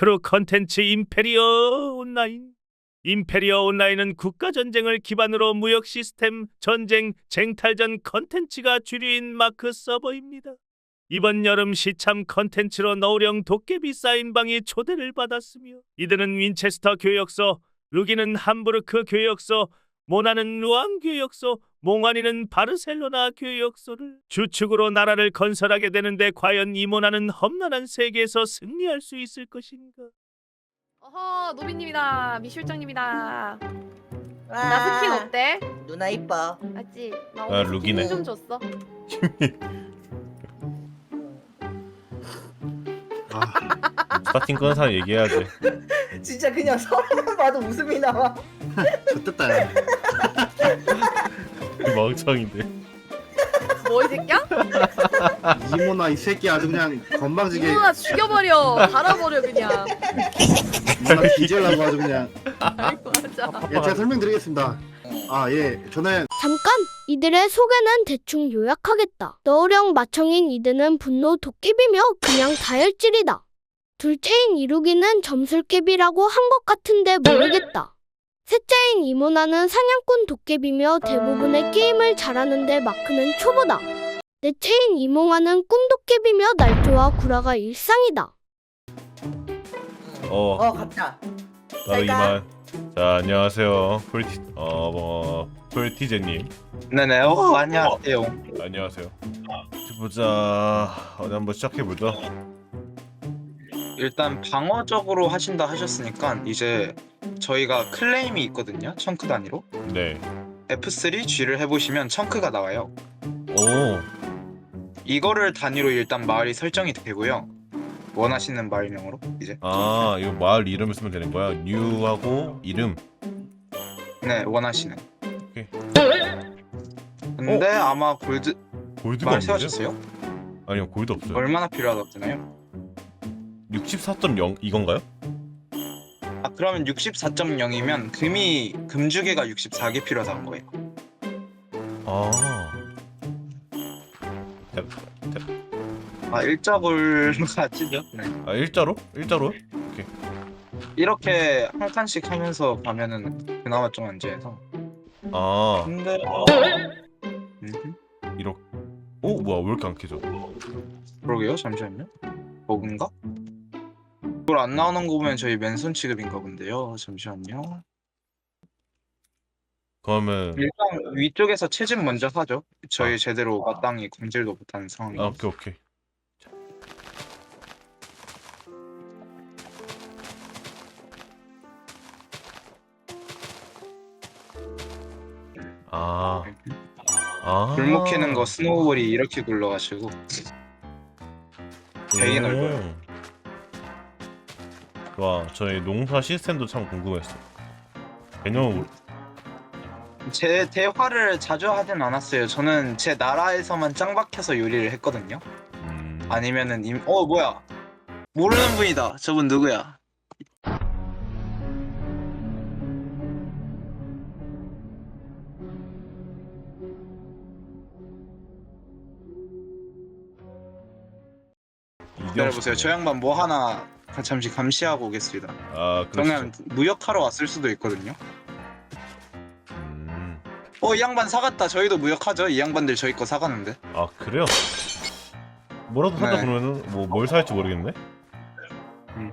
크루 컨텐츠 임페리어 온라인. 임페리어 온라인은 국가 전쟁을 기반으로 무역 시스템, 전쟁, 쟁탈전 컨텐츠가 주류인 마크 서버입니다. 이번 여름 시참 컨텐츠로 너우령 도깨비 사인방이 초대를 받았으며 이들은 윈체스터 교역소, 루기는 함부르크 교역소, 모나는 루앙 교역소, 몽환이는 바르셀로나 교역소를 주축으로 나라를 건설하게 되는데 과연 이모나는 험난한 세계에서 승리할 수 있을 것인가? 어허 노비님이다 미 실장님이다 와, 나 스킨 어때? 누나 이뻐. 맞지? 나 아, 오늘 스킨 룩이네. 좀 줬어 아, 스타팅 끄는 사람 얘기해야지. 진짜 그냥 서로만 봐도 웃음이 나와. 좋겠다. 야. 멍청인데. 뭐이 새끼야? 이모나 이 새끼 아주 그냥 건방지게 이모나 죽여버려 갈아버려 그냥 이모나 뒤질라고 아주 그냥. 아이고 맞아 예, 제가 설명드리겠습니다. 아, 예, 저는 잠깐! 이들의 소개는 대충 요약하겠다. 너우령 마청인 이들은 분노 도깨비며 그냥 다혈질이다. 둘째인 이루기는 점술깨비라고 한 것 같은데 모르겠다. 셋째인 이모나는 사냥꾼 도깨비며 대부분의 게임을 잘하는데 마크는 초보다. 넷째인 이몽아는 꿈도깨비며 날조와 구라가 일상이다. 어, 어, 갔다. 나도 이만. 자, 안녕하세요. 폴티 어, 뭐 폴티제님. 네네. 어, 안녕하세요. 안녕하세요. 보자. 어디 한번 시작해 보자. 일단 방어적으로 하신다 하셨으니까 이제 저희가 클레임이 있거든요. 청크 단위로. 네. F3 G를 해보시면 청크가 나와요. 오, 이거를 단위로 일단 마을이 설정이 되고요. 원하시는 마을명으로 이제. 아, 이거 마을 이름을 쓰면 되는 거야. 뉴하고 이름. 네, 원하시는. 오케이. 근데 아마 골드 골드가 마을 없는데? 세우셨어요? 아니요, 골드 없어요. 얼마나 필요하다잖아요. 64.0 이건가요? 아 그러면 64.0이면 금이 금주개가 64개 필요하다는 거예요. 아. 자, 아 일자골 같이죠? 네. 아, 일자로? 일자로? 이렇게 한 칸씩 하면서 가면은 그나마 좀 안전해서 아, 근데 어... 음, 이렇게. 오, 뭐야? 왜 이렇게 안 켜져? 그러게요 잠시만요 버그인가? 이걸 안 나오는 거 보면 저희 맨손 취급인가 본데요. 잠시만요. 그러면 일단 위쪽에서 채집 먼저 하죠. 저희 제대로 마땅히 공질도 못하는 상황이 아, 오케이, 오케이. 아, 아. 골목 캐는 거 스노우볼이 이렇게 굴러가지고. 되게 오. 넓어요. 좋아, 저희 농사 시스템도 참 궁금했어. 개념을 모르... 제 대화를 자주 하진 않았어요. 저는 제 나라에서만 짱 박혀서 요리를 했거든요. 음... 아니면은 임... 어 뭐야? 모르는 분이다. 저분 누구야? 기다려보세요. 저 양반 뭐 하나 잠시 감시하고 오겠습니다 아, 그러면 그러시죠. 무역하러 왔을 수도 있거든요 음... 어 이 양반 사갔다 저희도 무역하죠 이 양반들 저희 거 사가는데 아, 그래요? 뭐라도 사다 네. 그러면은 뭐 뭘 살지 모르겠네. 음.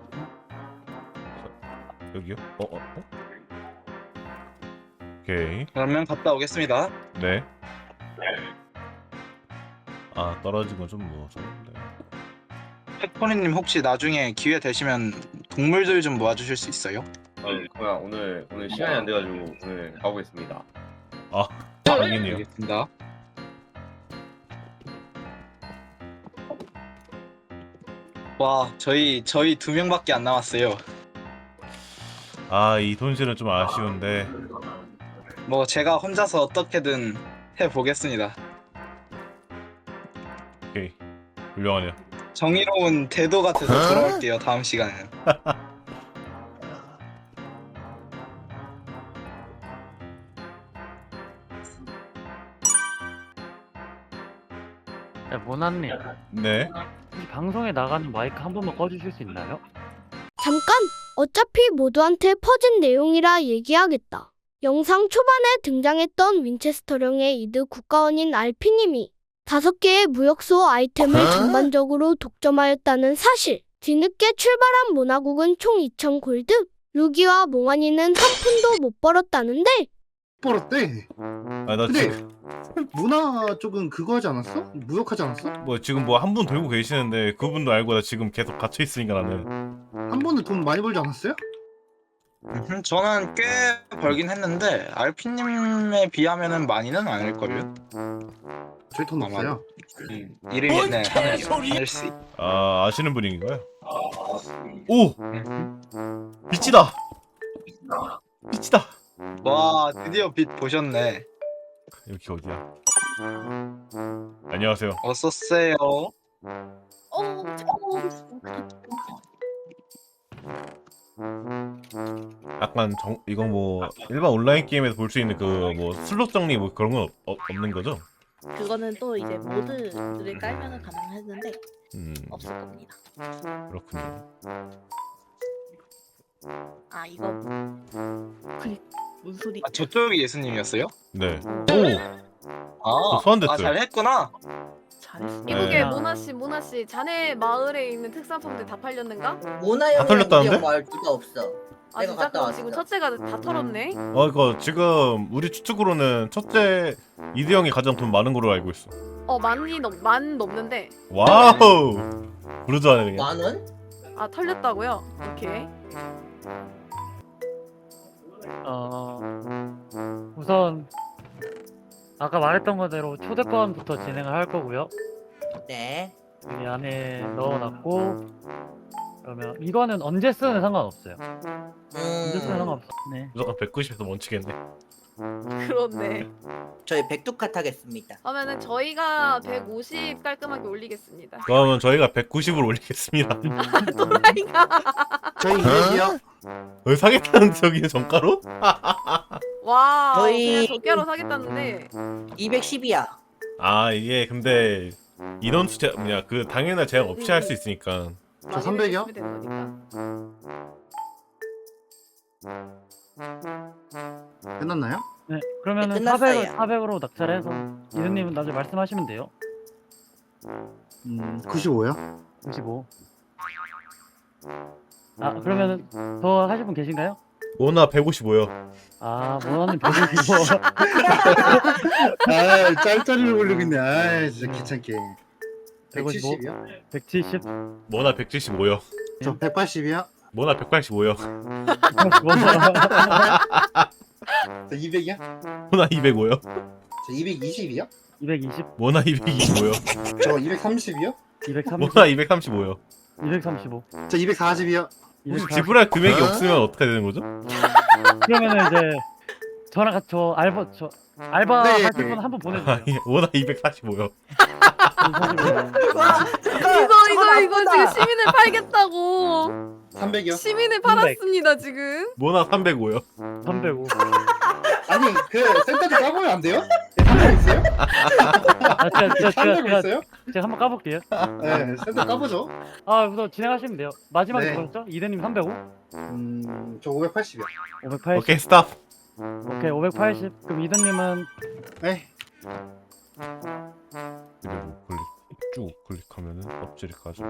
여기요? 어, 어, 어? 오케이. 그러면 갔다 오겠습니다 네. 아 떨어진 건좀 무서운데. 팩토리님 혹시 나중에 기회 되시면 동물들 좀 모아주실 수 있어요? 아, 그야 오늘 오늘 시간이 안 돼가지고 오늘 가보겠습니다. 아 당연히요. 알겠습니다 와 저희 저희 두 명밖에 안 남았어요 아 이 돈실은 좀 아쉬운데. 뭐 제가 혼자서 어떻게든 해 보겠습니다 오케이 훌륭하네요. 정의로운 대도가 돼서 돌아올게요 다음 시간에는 네, 모나님, 네. 이 방송에 나가는 마이크 한 번만 꺼주실 수 있나요? 잠깐! 어차피 모두한테 퍼진 내용이라 얘기하겠다. 영상 초반에 등장했던 윈체스터령의 이드 국가원인 알피님이 다섯 개의 무역소 아이템을 전반적으로 독점하였다는 사실. 뒤늦게 출발한 모나국은 총 2천 골드. 루기와 몽환이는 한 푼도 못 벌었다는데 벌었대. 아나 근데 지금 문화 쪽은 그거 하지 않았어? 무역하지 않았어? 뭐 지금 뭐 한 분 돌고 계시는데 그분도 알고 나 지금 계속 갇혀 있으니까 나는 한 번은 돈 많이 벌지 않았어요? 음, 저는 꽤 벌긴 했는데 알피님에 비하면은 많이는 아닐걸요? 저희 돈 아마- 없어요. 음, 이름이 네 하늘, 하늘씨 아 아시는 분인가요? 오 빛이다 빛이다 와 드디어 빛 보셨네 여기 어디야? 안녕하세요. 어서 오세요 어, 약간 정 이거 뭐 일반 온라인 게임에서 볼 수 있는 그 뭐 슬롯 정리 뭐 그런 건 없, 없- 없는 거죠? 그거는 또 이제 모드를 깔면은 가능했는데 음 없을 겁니다. 그렇군요. 아 이거 아니 무슨 소리? 아 저쪽이 예수님이었어요? 네. 오 아, 저 소환됐어요. 아 잘했구나 잘했어. 이국의 네. 모나 씨, 모나 씨, 자네 마을에 있는 특산품들 다 팔렸는가? 모나 다 형이랑 털렸다는데? 우리 마을 두가 없어. 아 내가 진짜 갔다 그럼 지금 왔어. 첫째가 다 털었네. 어 이거 지금 우리 추측으로는 첫째 이드 형이 가장 돈 많은 걸로 알고 있어. 어 만이 넘, 만 넘는데 와우 부르주하네 그냥. 만 원? 아 털렸다고요? 오케이. 어 우선 아까 말했던 거대로 초대권부터 진행을 할 거고요. 네. 여기 안에 넣어놨고 그러면 이거는 언제 쓰는 상관없어요. 언제 쓰는 음, 상관없어. 네. 무조건 190에서 멈추겠네. 그렇네. 저희 백두카 타겠습니다. 그러면은 저희가 150 깔끔하게 올리겠습니다. 그러면 저희가 190으로 올리겠습니다. 도라이가 저희 200이요? 왜 사겠다는 저기는 정가로? 와 저희- 그냥 적게로 사겠다는데 210이야. 아 이게 근데 인원 수제 뭐냐 그 당일날 제한 없이 할 수 있으니까 저 300 이요? 많이 되는 거니까. 끝났나요? 네. 그러면은 네, 끝났어요. 400, 400으로 낙찰해서 이든님은 나중에 말씀하시면 돼요. 음, 95요? 95. 아 그러면은 더 하실 분 계신가요? 오나 155요. 아 모나님 195. 아, 짤짤이를 올리고 있네. 아, 진짜 귀찮게. 155. 170이요? 170. 모나 175요. 저 180이요? 모나 185요. 저 200이요? 모나 205요. 저 220이요? 220, 모나 225요. 저 230이요? 230, 모나 235요. 235, 저 240이요? 혹시 240. 지불할 금액이 없으면 어떻게 되는 거죠? 그러면은 이제 저랑 같이 저 알바 저 알바 네. 하실 분한분 보내주세요. 아, 예, 모나 245요. 와, 이거 이거 이거 지금 시민을 팔겠다고 300이요? 시민을 팔았습니다 지금. 모나 305요. 305. 아니, 그 센터도 까보면 안 돼요? 네, 300 있어요? 아, 제가, 제가, 제가, 300 제가, 있어요? 제가 한번 까볼게요. 네, 센터 까보죠. 아, 우선 진행하시면 돼요. 마지막에 네. 뭐였죠? 이대님 305, 음, 저 580이요. 580. 오케이 스탑. 오케이, 580. 그럼 이대님은 네. 쭉 클릭하면은 가져.